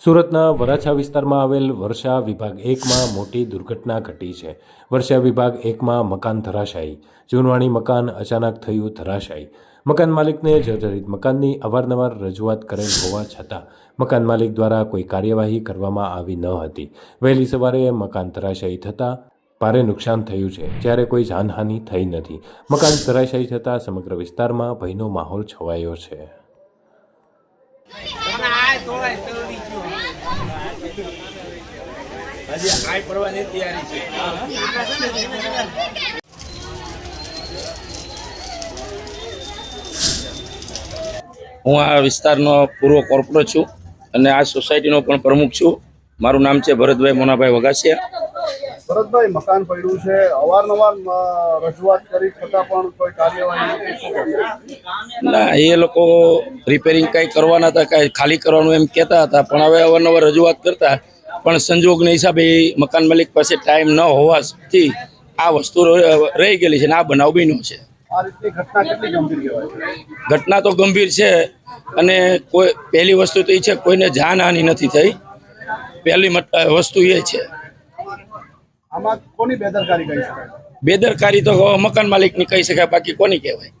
સુરતના વરાછા વિસ્તારમાં આવેલ વર્ષા વિભાગ એકમાં મોટી દુર્ઘટના ઘટી છે. વર્ષા વિભાગ એકમાં મકાન ધરાશાયી. જૂનવાણી મકાન અચાનક થયું ધરાશાયી. મકાન માલિકને જર્જરિત મકાનની અવારનવાર રજૂઆત કરેલ હોવા છતાં મકાન માલિક દ્વારા કોઈ કાર્યવાહી કરવામાં આવી ન હતી. વહેલી સવારે મકાન ધરાશાયી થતાં ભારે નુકસાન થયું છે, જ્યારે કોઈ જાનહાનિ થઈ નથી. મકાન ધરાશાયી થતાં સમગ્ર વિસ્તારમાં ભયનો માહોલ છવાયો છે. હજી આય પડવાની તૈયારી છે. હું આ વિસ્તારનો પૂર્વ કોર્પોરેટ છું અને આ સોસાયટીનો પણ પ્રમુખ છું. મારું નામ છે ભરતભાઈ મોનાભાઈ વગાસિયા. ભરતભાઈ મકાન પડ્યું છે. અવારનવાર રજૂઆત કરી છતાં પણ કોઈ કાર્યવાહી? ના એ લોકો રિપેરિંગ કાંઈ કરવાના હતા કાંઈ ખાલી કરવાનું એમ કહેતા હતા પણ હવે અવારનવાર રજૂઆત કરતા પણ સંજોગના હિસાબે મકાન માલિક પાસે ટાઈમ ન હોવાથી આ વસ્તુ રહી ગયેલી છે ને આ બનાવ બન્યો છે. ઘટના તો ગંભીર છે અને કોઈ પહેલી વસ્તુ તો એ છે કોઈને જાનહાનિ નથી થઈ. પહેલી વસ્તુ એ છે. આમાં કોની બેદરકારી કહી શકાય? બેદરકારી તો મકાન માલિકની કહી શકાય બાકી કોની કહેવાય?